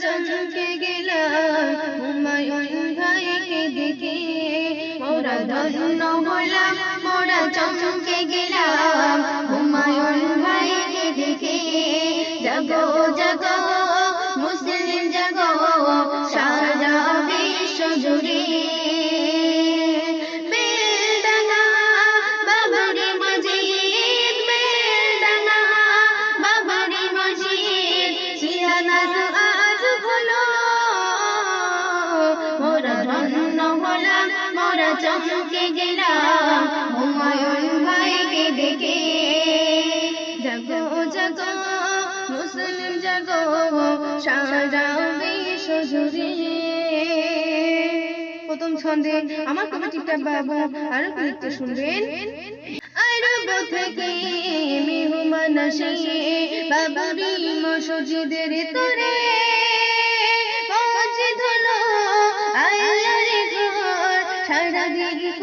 চমকে গেলাম হুমায়ুন ভাইকে দেখে মোরা ধন্য হলাম, মোরা চমকে গেলাম হুমায়ুন ভাইকে দেখে জগো, জাগো চমকে গেলাম, হুমায়ুন ভাইকে দেখে। মুসলিম সারা বিশ্ব জুড়ে। প্রথম ছন্দে আমার কমিটিটা বাবু, আরও কি লিখতে শুনবেন। আরব থেকে মেহমান আসে তোরে। সারা দিন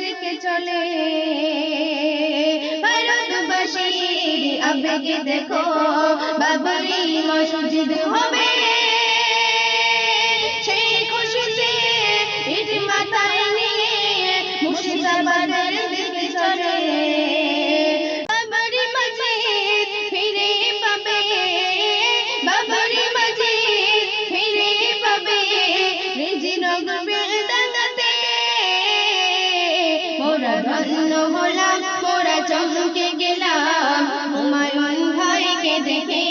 দিকে চলে। ভারতবাসীর আবেগে দেখো বাবরি মসজিদ হবে চমকে গেলাম, হুমায়ুন ভাইকে দেখে।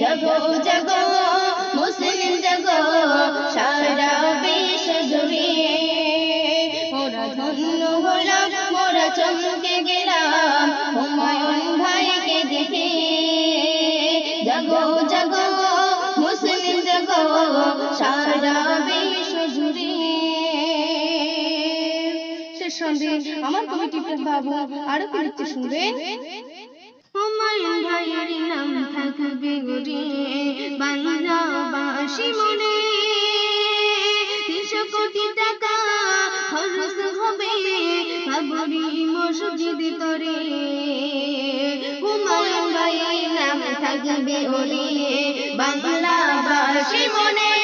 জাগো জাগো, মুসলিম জাগো, সারা বিশ্ব জুড়ে চমকে গেলাম, হুমায়ুন ভাইকে দেখে। জাগো জাগো, মুসলিম জাগো, সারা শেষ সন্ধে আমার কমিটির বাবু আরও কি লিখতে শুনবেন হুমায়ুন ভাইয়ের নাম থাকবে গোরে বাংলাবাসী মনে। তিনশো কোটি টাকা খরচ হবে মসজিদ তরে। হুমায়ুন ভাইয়ের নাম থাকবে ওরে বাংলাবাসী মনে।